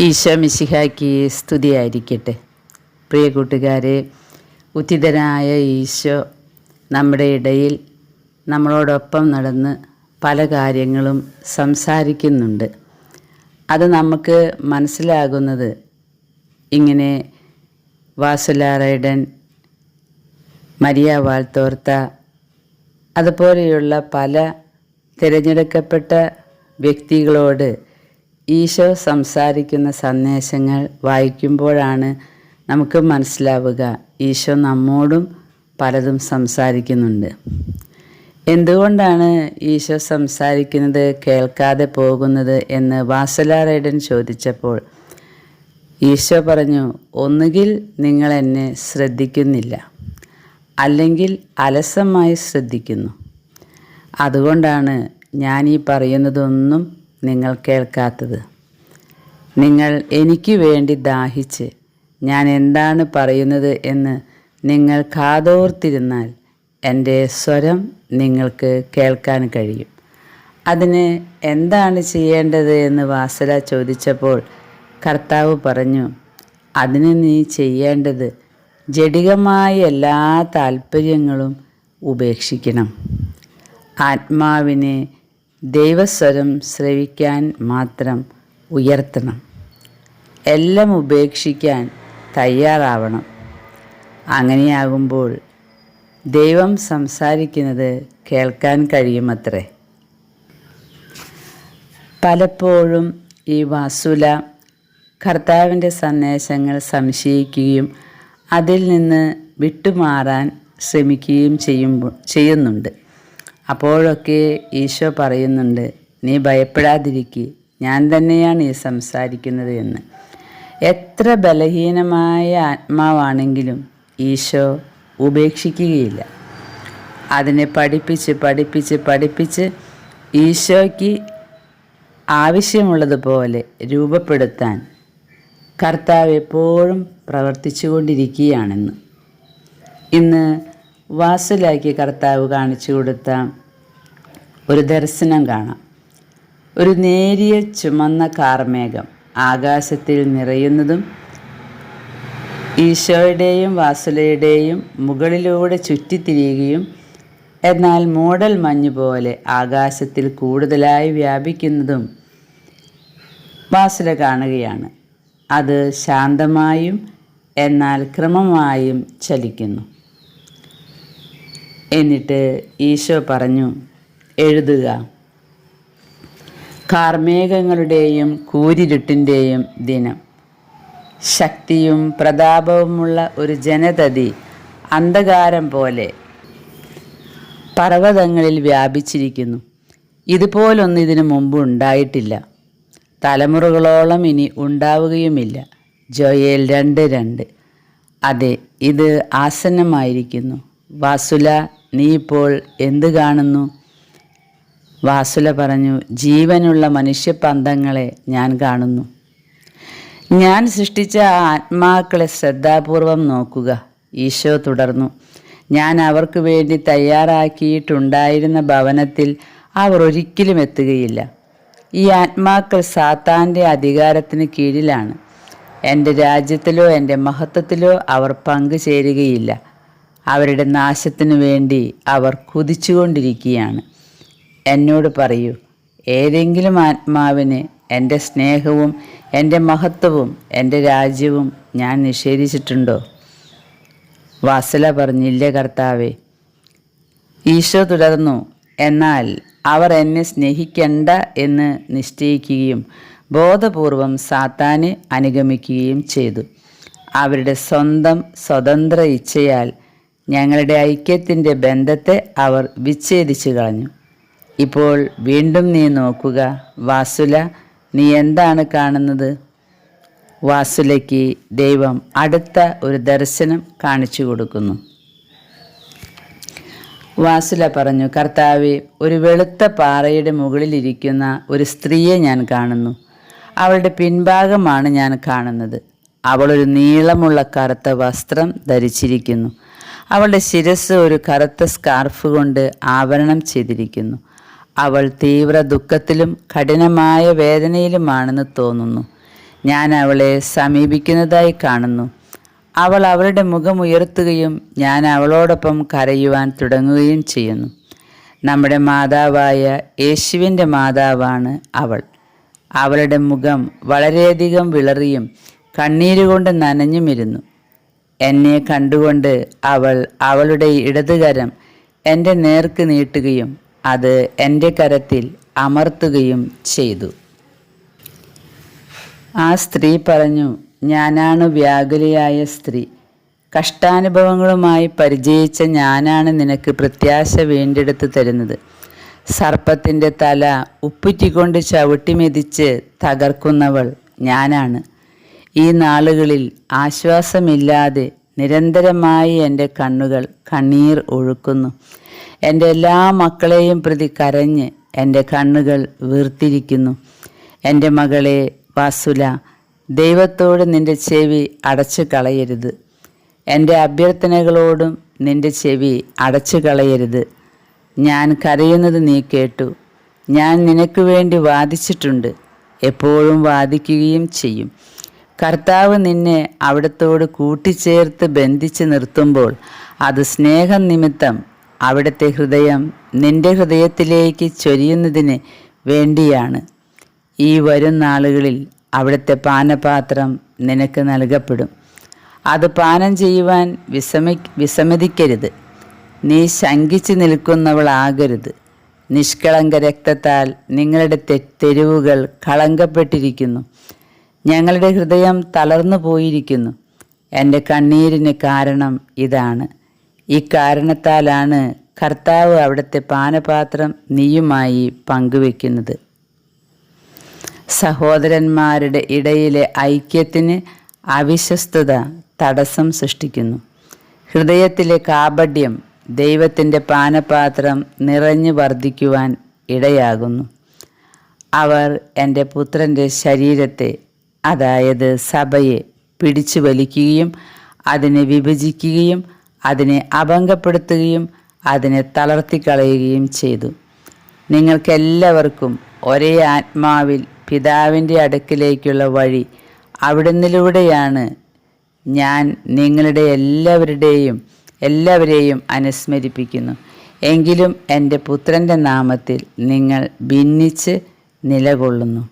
ഈശോ മിശിഹാക്കി സ്തുതിയായിരിക്കട്ടെ. പ്രിയ കൂട്ടുകാരെ ഉചിതനായ ഈശോ നമ്മുടെ ഇടയിൽ നമ്മളോടൊപ്പം നടന്ന് പല കാര്യങ്ങളും സംസാരിക്കുന്നുണ്ട്. അത് നമുക്ക് മനസ്സിലാകുന്നത് ഇങ്ങനെ വാസുലാറൈഡൻ മരിയ വാൽത്തോർത്ത അതുപോലെയുള്ള പല തിരഞ്ഞെടുക്കപ്പെട്ട വ്യക്തികളോട് ഈശോ സംസാരിക്കുന്ന സന്ദേശങ്ങൾ വായിക്കുമ്പോഴാണ് നമുക്ക് മനസ്സിലാവുക ഈശോ നമ്മോടും പലതും സംസാരിക്കുന്നുണ്ട്. എന്തുകൊണ്ടാണ് ഈശോ സംസാരിക്കുന്നത് കേൾക്കാതെ പോകുന്നത് എന്ന് വാസലാറേഡൻ ചോദിച്ചപ്പോൾ ഈശോ പറഞ്ഞു ഒന്നുകിൽ നിങ്ങൾ എന്നെ ശ്രദ്ധിക്കുന്നില്ല അല്ലെങ്കിൽ അലസമായി ശ്രദ്ധിക്കുന്നു. അതുകൊണ്ടാണ് ഞാൻ ഈ പറയുന്നതൊന്നും നിങ്ങൾ കേൾക്കാത്തത്. നിങ്ങൾ എനിക്ക് വേണ്ടി ദാഹിച്ച് ഞാൻ എന്താണ് പറയുന്നത് എന്ന് നിങ്ങൾ കാതോർത്തിരുന്നാൽ എന്റെ സ്വരം നിങ്ങൾക്ക് കേൾക്കാൻ കഴിയും. അതിന് എന്താണ് ചെയ്യേണ്ടത് എന്ന് വാസല ചോദിച്ചപ്പോൾ കർത്താവ് പറഞ്ഞു അതിന് നീ ചെയ്യേണ്ടത് ജഡികമായ എല്ലാ താല്പര്യങ്ങളും ഉപേക്ഷിക്കണം. ആത്മാവിനെ ദൈവസ്വരം ശ്രവിക്കാൻ മാത്രം ഉയർത്തണം. എല്ലാം ഉപേക്ഷിക്കാൻ തയ്യാറാവണം. അങ്ങനെയാകുമ്പോൾ ദൈവം സംസാരിക്കുന്നത് കേൾക്കാൻ കഴിയുമത്രേ. പലപ്പോഴും ഈ വാസുല കർത്താവിന്റെ സന്ദേശങ്ങൾ സംശയിക്കുകയും അതിൽ നിന്ന് വിട്ടുമാറാൻ ശ്രമിക്കുകയും ചെയ്യുമ്പോൾ ചെയ്യുന്നുണ്ട്. അപ്പോഴൊക്കെ ഈശോ പറയുന്നുണ്ട് നീ ഭയപ്പെടാതിരിക്കുക ഞാൻ തന്നെയാണ് ഈ സംസാരിക്കുന്നത് എന്ന്. എത്ര ബലഹീനമായ ആത്മാവാണെങ്കിലും ഈശോ ഉപേക്ഷിക്കുകയില്ല. അതിനെ പഠിപ്പിച്ച് പഠിപ്പിച്ച് പഠിപ്പിച്ച് ഈശോയ്ക്ക് ആവശ്യമുള്ളതുപോലെ രൂപപ്പെടുത്താൻ കർത്താവ് എപ്പോഴും പ്രവർത്തിച്ചുകൊണ്ടിരിക്കുകയാണെന്ന്. ഇന്ന് വാസുലാക്കി കർത്താവ് കാണിച്ചു കൊടുത്ത ഒരു ദർശനം കാണാം. ഒരു നേരിയ ചുമന്ന കാർമേഘം ആകാശത്തിൽ നിറയുന്നതും ഈശോയുടെയും വാസുലയുടെയും മുകളിലൂടെ ചുറ്റിത്തിരിയുകയും എന്നാൽ മൂടൽ മഞ്ഞ് പോലെ ആകാശത്തിൽ കൂടുതലായി വ്യാപിക്കുന്നതും വാസുല കാണുകയാണ്. അത് ശാന്തമായും എന്നാൽ ക്രമമായും ചലിക്കുന്നു. എന്നിട്ട് ഈശോ പറഞ്ഞു എഴുതുക. കാർമേഘങ്ങളുടെയും കൂരിരുട്ടിന്റെയും ദിനം. ശക്തിയും പ്രതാപവുമുള്ള ഒരു ജനതതി അന്ധകാരം പോലെ പർവതങ്ങളിൽ വ്യാപിച്ചിരിക്കുന്നു. ഇതുപോലൊന്നും ഇതിനു മുമ്പ് ഉണ്ടായിട്ടില്ല. തലമുറകളോളം ഇനി ഉണ്ടാവുകയുമില്ല. ജോയേൽ രണ്ട് രണ്ട്. അതെ ഇത് ആസന്നമായിരിക്കുന്നു. വാസുല നീ ഇപ്പോൾ എന്ത് കാണുന്നു? വാസുല പറഞ്ഞു ജീവനുള്ള മനുഷ്യപന്തങ്ങളെ ഞാൻ കാണുന്നു. ഞാൻ സൃഷ്ടിച്ച ആത്മാക്കളെ ശ്രദ്ധാപൂർവം നോക്കുക. ഈശോ തുടർന്നു ഞാൻ അവർക്ക് വേണ്ടി തയ്യാറാക്കിയിട്ടുണ്ടായിരുന്ന ഭവനത്തിൽ അവർ ഒരിക്കലും എത്തുകയില്ല. ഈ ആത്മാക്കൾ സാത്താന്റെ അധികാരത്തിന് കീഴിലാണ്. എന്റെ രാജ്യത്തിലോ എന്റെ മഹത്വത്തിലോ അവർ പങ്കുചേരുകയില്ല. അവരുടെ നാശത്തിനു വേണ്ടി അവർ കുതിച്ചുകൊണ്ടിരിക്കുകയാണ്. എന്നോട് പറയൂ ഏതെങ്കിലും ആത്മാവിന് എന്റെ സ്നേഹവും എന്റെ മഹത്വവും എന്റെ രാജ്യവും ഞാൻ നിഷേധിച്ചിട്ടുണ്ടോ? വാസല പറഞ്ഞില്ല കർത്താവേ. ഈശോ തുടർന്നു എന്നാൽ അവർ എന്നെ സ്നേഹിക്കണ്ട എന്ന് നിശ്ചയിക്കുകയും ബോധപൂർവം സാത്താനെ അനുഗമിക്കുകയും ചെയ്തു. അവരുടെ സ്വന്തം സ്വതന്ത്ര ഇച്ഛയാൽ ഞങ്ങളുടെ ഐക്യത്തിന്റെ ബന്ധത്തെ അവർ വിച്ഛേദിച്ചു കളഞ്ഞു. ഇപ്പോൾ വീണ്ടും നീ നോക്കുക വാസുല നീ എന്താണ് കാണുന്നത്? വാസുലയ്ക്ക് ദൈവം അടുത്ത ഒരു ദർശനം കാണിച്ചു കൊടുക്കുന്നു. വാസുല പറഞ്ഞു കർത്താവെ ഒരു വെളുത്ത പാറയുടെ മുകളിലിരിക്കുന്ന ഒരു സ്ത്രീയെ ഞാൻ കാണുന്നു. അവളുടെ പിൻഭാഗമാണ് ഞാൻ കാണുന്നത്. അവളൊരു നീളമുള്ള കറുത്ത വസ്ത്രം ധരിച്ചിരിക്കുന്നു. അവളുടെ ശിരസ് ഒരു കറുത്ത സ്കാർഫ് കൊണ്ട് ആവരണം ചെയ്തിരിക്കുന്നു. അവൾ തീവ്ര ദുഃഖത്തിലും കഠിനമായ വേദനയിലുമാണെന്ന് തോന്നുന്നു. ഞാൻ അവളെ സമീപിക്കുന്നതായി കാണുന്നു. അവൾ അവളുടെ മുഖം ഉയർത്തുകയും ഞാൻ അവളോടൊപ്പം കരയുവാൻ തുടങ്ങുകയും ചെയ്യുന്നു. നമ്മുടെ മാതാവായ യേശുവിന്റെ മാതാവാണ് അവൾ. അവളുടെ മുഖം വളരെയധികം വിളറിയും കണ്ണീരുകൊണ്ട് നനഞ്ഞുമിരുന്നു. എന്നെ കണ്ടുകൊണ്ട് അവൾ അവളുടെ ഇടതുകരം എന്റെ നേർക്ക് നീട്ടുകയും അത് എന്റെ കരത്തിൽ അമർത്തുകയും ചെയ്തു. ആ സ്ത്രീ പറഞ്ഞു ഞാനാണ് വ്യാകുലയായ സ്ത്രീ. കഷ്ടാനുഭവങ്ങളുമായി പരിചയിച്ച ഞാനാണ് നിനക്ക് പ്രത്യാശ വീണ്ടെടുത്ത് തരുന്നത്. സർപ്പത്തിന്റെ തല ഉപ്പുറ്റിക്കൊണ്ട് ചവിട്ടിമെതിച്ച് തകർക്കുന്നവൾ ഞാനാണ്. ഈ നാളുകളിൽ ആശ്വാസമില്ലാതെ നിരന്തരമായി എന്റെ കണ്ണുകൾ കണ്ണീർ ഒഴുക്കുന്നു. എന്റെ എല്ലാ മക്കളെയും പ്രതി കരഞ്ഞ് എന്റെ കണ്ണുകൾ വീർത്തിരിക്കുന്നു. എന്റെ മകളെ വാസുല ദൈവത്തോട് നിന്റെ ചെവി അടച്ചു കളയരുത്. എന്റെ അഭ്യർത്ഥനകളോടും നിന്റെ ചെവി അടച്ചു കളയരുത്. ഞാൻ കരയുന്നത് നീ കേട്ടു. ഞാൻ നിനക്ക് വേണ്ടി വാദിച്ചിട്ടുണ്ട്. എപ്പോഴും വാദിക്കുകയും ചെയ്യും. കർത്താവ് നിന്നെ അവിടത്തോട് കൂട്ടിച്ചേർത്ത് ബന്ധിച്ച് നിർത്തുമ്പോൾ അത് സ്നേഹം നിമിത്തം അവിടുത്തെ ഹൃദയം നിന്റെ ഹൃദയത്തിലേക്ക് ചൊരിയുന്നതിന് വേണ്ടിയാണ്. ഈ വരും നാളുകളിൽ അവിടുത്തെ പാനപാത്രം നിനക്ക് നൽകപ്പെടും. അത് പാനം ചെയ്യുവാൻ വിസമി വിസമ്മതിക്കരുത്. നീ ശങ്കിച്ചു നിൽക്കുന്നവളാകരുത്. നിഷ്കളങ്ക രക്തത്താൽ നിങ്ങളുടെ തെരുവുകൾ കളങ്കപ്പെട്ടിരിക്കുന്നു. ഞങ്ങളുടെ ഹൃദയം തളർന്നു പോയിരിക്കുന്നു. എന്റെ കണ്ണീരിന് കാരണം ഇതാണ്. ഈ കാരണത്താലാണ് കർത്താവ് അവിടുത്തെ പാനപാത്രം നീയുമായി പങ്കുവെക്കുന്നത്. സഹോദരന്മാരുടെ ഇടയിലെ ഐക്യത്തിന് അവിശ്വസ്തത തടസ്സം സൃഷ്ടിക്കുന്നു. ഹൃദയത്തിലെ കാപഡ്യം ദൈവത്തിന്റെ പാനപാത്രം നിറഞ്ഞു വർദ്ധിക്കുവാൻ ഇടയാകുന്നു. അവർ എന്റെ പുത്രന്റെ ശരീരത്തെ അതായത് സഭയെ പിടിച്ചു വലിക്കുകയും അതിനെ വിഭജിക്കുകയും അതിനെ അഭംഗപ്പെടുത്തുകയും അതിനെ തളർത്തിക്കളയുകയും ചെയ്തു. നിങ്ങൾക്കെല്ലാവർക്കും ഒരേ ആത്മാവിൽ പിതാവിന്റെ അടുക്കിലേക്കുള്ള വഴി അവിടുന്നിലൂടെയാണ് ഞാൻ നിങ്ങളുടെ എല്ലാവരുടെയും എല്ലാവരെയും അനുസ്മരിപ്പിക്കുന്നു. എങ്കിലും എന്റെ പുത്രന്റെ നാമത്തിൽ നിങ്ങൾ ഭിന്നിച്ച് നിലകൊള്ളുന്നു.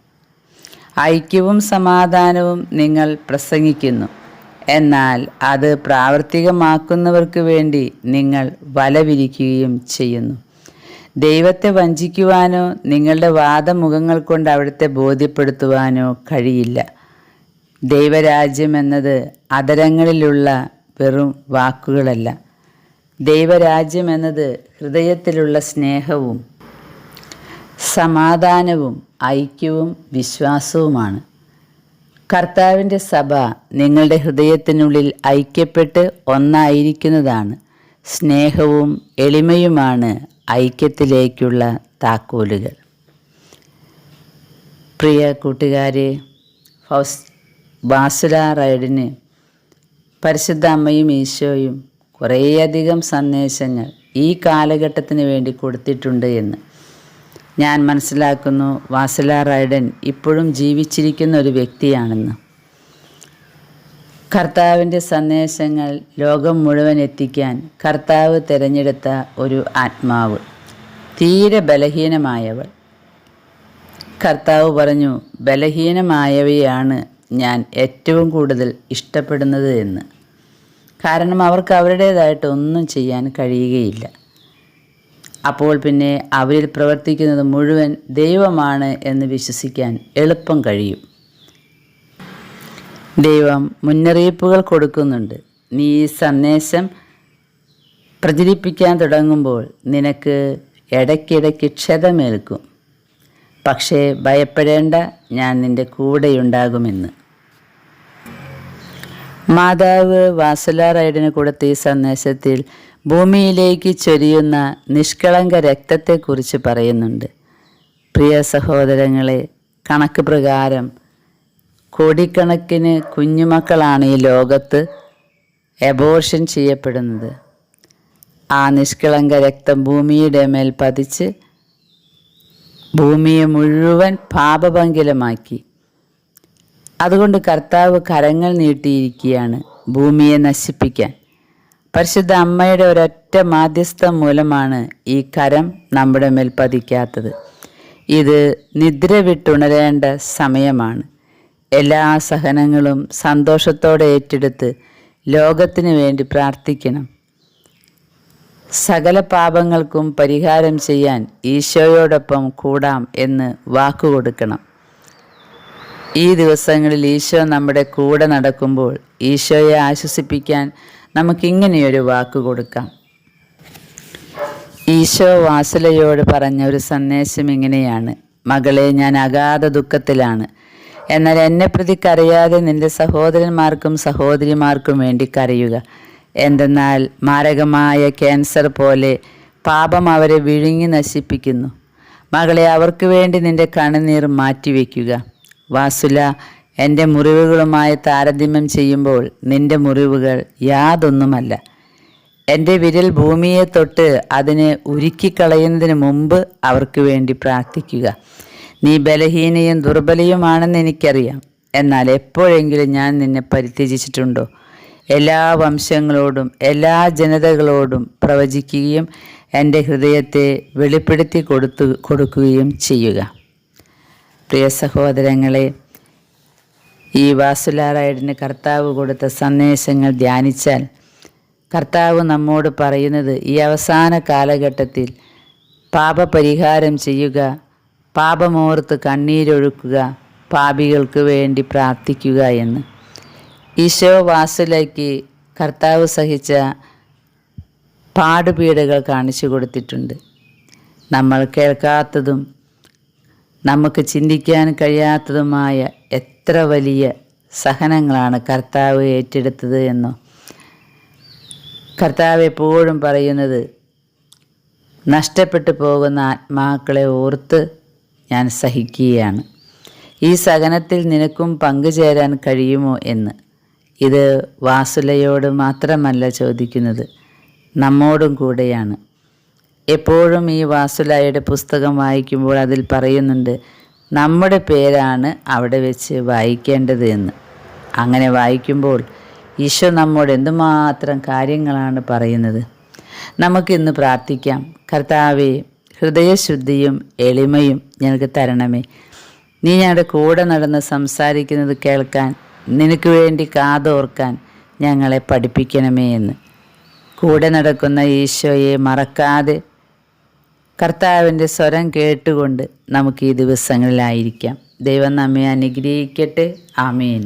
ഐക്യവും സമാധാനവും നിങ്ങൾ പ്രസംഗിക്കുന്നു. എന്നാൽ അത് പ്രാവർത്തികമാക്കുന്നവർക്ക് വേണ്ടി നിങ്ങൾ വലവിരിക്കുകയും ചെയ്യുന്നു. ദൈവത്തെ വഞ്ചിക്കുവാനോ നിങ്ങളുടെ വാദമുഖങ്ങൾ കൊണ്ട് അവിടുത്തെ ബോധ്യപ്പെടുത്തുവാനോ കഴിയില്ല. ദൈവരാജ്യം എന്നത് അതരങ്ങളിലുള്ള വെറും വാക്കുകളല്ല. ദൈവരാജ്യം എന്നത് ഹൃദയത്തിലുള്ള സ്നേഹവും സമാധാനവും ഐക്യവും വിശ്വാസവുമാണ്. കർത്താവിന്റെ സഭ നിങ്ങളുടെ ഹൃദയത്തിനുള്ളിൽ ഐക്യപ്പെട്ട് ഒന്നായിരിക്കുന്നതാണ്. സ്നേഹവും എളിമയുമാണ് ഐക്യത്തിലേക്കുള്ള താക്കോലുകൾ. പ്രിയ കൂട്ടുകാരെ ഫൗസ് ബാസുല റൈഡിന് പരിശുദ്ധ അമ്മയും ഈശോയും കുറേയധികം സന്ദേശങ്ങൾ ഈ കാലഘട്ടത്തിന് വേണ്ടി കൊടുത്തിട്ടുണ്ട് എന്ന്. ഞാൻ മനസ്സിലാക്കുന്നു വാസല റൈഡൻ ഇപ്പോഴും ജീവിച്ചിരിക്കുന്ന ഒരു വ്യക്തിയാണെന്ന്. കർത്താവിന്റെ സന്ദേശങ്ങൾ ലോകം മുഴുവൻ എത്തിക്കാൻ കർത്താവ് തിരഞ്ഞെടുത്ത ഒരു ആത്മാവ് തീരെ ബലഹീനമായവൾ. കർത്താവ് പറഞ്ഞു ബലഹീനമായവയാണ് ഞാൻ ഏറ്റവും കൂടുതൽ ഇഷ്ടപ്പെടുന്നത് എന്ന്. കാരണം അവർക്ക് അവരുടേതായിട്ട് ഒന്നും ചെയ്യാൻ കഴിയുകയില്ല. അപ്പോൾ പിന്നെ അവരിൽ പ്രവർത്തിക്കുന്നത് മുഴുവൻ ദൈവമാണ് എന്ന് വിശ്വസിക്കാൻ എളുപ്പം കഴിയും. ദൈവം മുന്നറിയിപ്പുകൾ കൊടുക്കുന്നുണ്ട്. നീ ഈ സന്ദേശം പ്രചരിപ്പിക്കാൻ തുടങ്ങുമ്പോൾ നിനക്ക് ഇടയ്ക്കിടയ്ക്ക് ക്ഷതമേൽക്കും. പക്ഷേ ഭയപ്പെടേണ്ട ഞാൻ നിന്റെ കൂടെയുണ്ടാകുമെന്ന്. മാതാവ് വാസല റൈഡിന് കൊടുത്ത ഈ സന്ദേശത്തിൽ ഭൂമിയിലേക്ക് ചൊരിയുന്ന നിഷ്കളങ്ക രക്തത്തെക്കുറിച്ച് പറയുന്നുണ്ട്. പ്രിയ സഹോദരങ്ങളെ കണക്ക് പ്രകാരം കോടിക്കണക്കിന് കുഞ്ഞുമക്കളാണ് ഈ ലോകത്ത് എബോർഷൻ ചെയ്യപ്പെടുന്നത്. ആ നിഷ്കളങ്ക രക്തം ഭൂമിയുടെ മേൽ പതിച്ച് ഭൂമിയെ മുഴുവൻ പാപഭങ്കിലമാക്കി അതുകൊണ്ട് കർത്താവ് കരങ്ങൾ നീട്ടിയിരിക്കുകയാണ് ഭൂമിയെ നശിപ്പിക്കാൻ. പരിശുദ്ധ അമ്മയുടെ ഒരൊറ്റ മാധ്യസ്ഥം മൂലമാണ് ഈ കരം നമ്മുടെ മേൽ പതിക്കാത്തത്. ഇത് നിദ്ര വിട്ടുണരേണ്ട സമയമാണ്. എല്ലാ സഹനങ്ങളും സന്തോഷത്തോടെ ഏറ്റെടുത്ത് ലോകത്തിന് വേണ്ടി പ്രാർത്ഥിക്കണം. സകല പാപങ്ങൾക്കും പരിഹാരം ചെയ്യാൻ ഈശോയോടൊപ്പം കൂടാം എന്ന് വാക്കുകൊടുക്കണം ഈ ദിവസങ്ങളിൽ ഈശോ നമ്മുടെ കൂടെ നടക്കുമ്പോൾ ഈശോയെ ആശ്വസിപ്പിക്കാൻ നമുക്കിങ്ങനെയൊരു വാക്ക് കൊടുക്കാം. ഈശോ വാസുലയോട് പറഞ്ഞ ഒരു സന്ദേശം ഇങ്ങനെയാണ്. മകളെ ഞാൻ അഗാധ ദുഃഖത്തിലാണ്. എന്നാൽ എന്നെ പ്രതി കരയാതെ നിന്റെ സഹോദരന്മാർക്കും സഹോദരിമാർക്കും വേണ്ടി കരയുക. എന്തെന്നാൽ മാരകമായ ക്യാൻസർ പോലെ പാപം അവരെ വിഴുങ്ങി നശിപ്പിക്കുന്നു. മകളെ അവർക്ക് വേണ്ടി നിന്റെ കണ്ണുനീർ മാറ്റിവെക്കുക. വാസുല എന്റെ മുറിവുകളുമായി താരതമ്യം ചെയ്യുമ്പോൾ നിന്റെ മുറിവുകൾ യാതൊന്നുമല്ല. എന്റെ വിരൽ ഭൂമിയെ തൊട്ട് അതിനെ ഉരുക്കിക്കളയുന്നതിന് മുമ്പ് അവർക്ക് വേണ്ടി പ്രാർത്ഥിക്കുക. നീ ബലഹീനയും ദുർബലയുമാണെന്ന് എനിക്കറിയാം. എന്നാൽ എപ്പോഴെങ്കിലും ഞാൻ നിന്നെ പരിത്യജിച്ചിട്ടുണ്ടോ? എല്ലാ വംശങ്ങളോടും എല്ലാ ജനതകളോടും പ്രവചിക്കുകയും എന്റെ ഹൃദയത്തെ വെളിപ്പെടുത്തി കൊടുത്തു കൊടുക്കുകയും ചെയ്യുക. പ്രിയ സഹോദരങ്ങളെ ഈ വാസുലാറായിഡിന് കർത്താവ് കൊടുത്ത സന്ദേശങ്ങൾ ധ്യാനിച്ചാൽ കർത്താവ് നമ്മോട് പറയുന്നത് ഈ അവസാന കാലഘട്ടത്തിൽ പാപപരിഹാരം ചെയ്യുക പാപമോർത്ത് കണ്ണീരൊഴുക്കുക പാപികൾക്ക് വേണ്ടി പ്രാർത്ഥിക്കുക എന്ന്. ഈശോ വാസുലയ്ക്ക് കർത്താവ് സഹിച്ച പാടുപീടകൾ കാണിച്ചു കൊടുത്തിട്ടുണ്ട്. നമ്മൾ കേൾക്കാത്തതും നമുക്ക് ചിന്തിക്കാൻ കഴിയാത്തതുമായ എത്ര വലിയ സഹനങ്ങളാണ് കർത്താവ് ഏറ്റെടുത്തത് എന്നോ. കർത്താവ് എപ്പോഴും പറയുന്നത് നഷ്ടപ്പെട്ടു പോകുന്ന ആത്മാക്കളെ ഓർത്ത് ഞാൻ സഹിക്കുകയാണ്. ഈ സഹനത്തിൽ നിനക്കും പങ്കുചേരാൻ കഴിയുമോ എന്ന്. ഇത് വാസുലയോട് മാത്രമല്ല ചോദിക്കുന്നത് നമ്മോടും കൂടെയാണ്. എപ്പോഴും ഈ വാസുലായുടെ പുസ്തകം വായിക്കുമ്പോൾ അതിൽ പറയുന്നുണ്ട് നമ്മുടെ പേരാണ് അവിടെ വെച്ച് വായിക്കേണ്ടത് എന്ന്. അങ്ങനെ വായിക്കുമ്പോൾ ഈശോ നമ്മോട് എന്തുമാത്രം കാര്യങ്ങളാണ് പറയുന്നത്? നമുക്കിന്ന് പ്രാർത്ഥിക്കാം. കർത്താവെ ഹൃദയശുദ്ധിയും എളിമയും ഞങ്ങൾക്ക് തരണമേ. നീ ഞങ്ങളുടെ കൂടെ നടന്ന് സംസാരിക്കുന്നത് കേൾക്കാൻ നിനക്ക് വേണ്ടി കാതോർക്കാൻ ഞങ്ങളെ പഠിപ്പിക്കണമേ എന്ന്. കൂടെ നടക്കുന്ന ഈശോയെ മറക്കാതെ കർത്താവിന്റെ സ്വരം കേട്ടുകൊണ്ട് നമുക്ക് ഈ ദിവസങ്ങളിലായിരിക്കാം. ദൈവം നമ്മെ അനുഗ്രഹിക്കട്ടെ. ആമേൻ.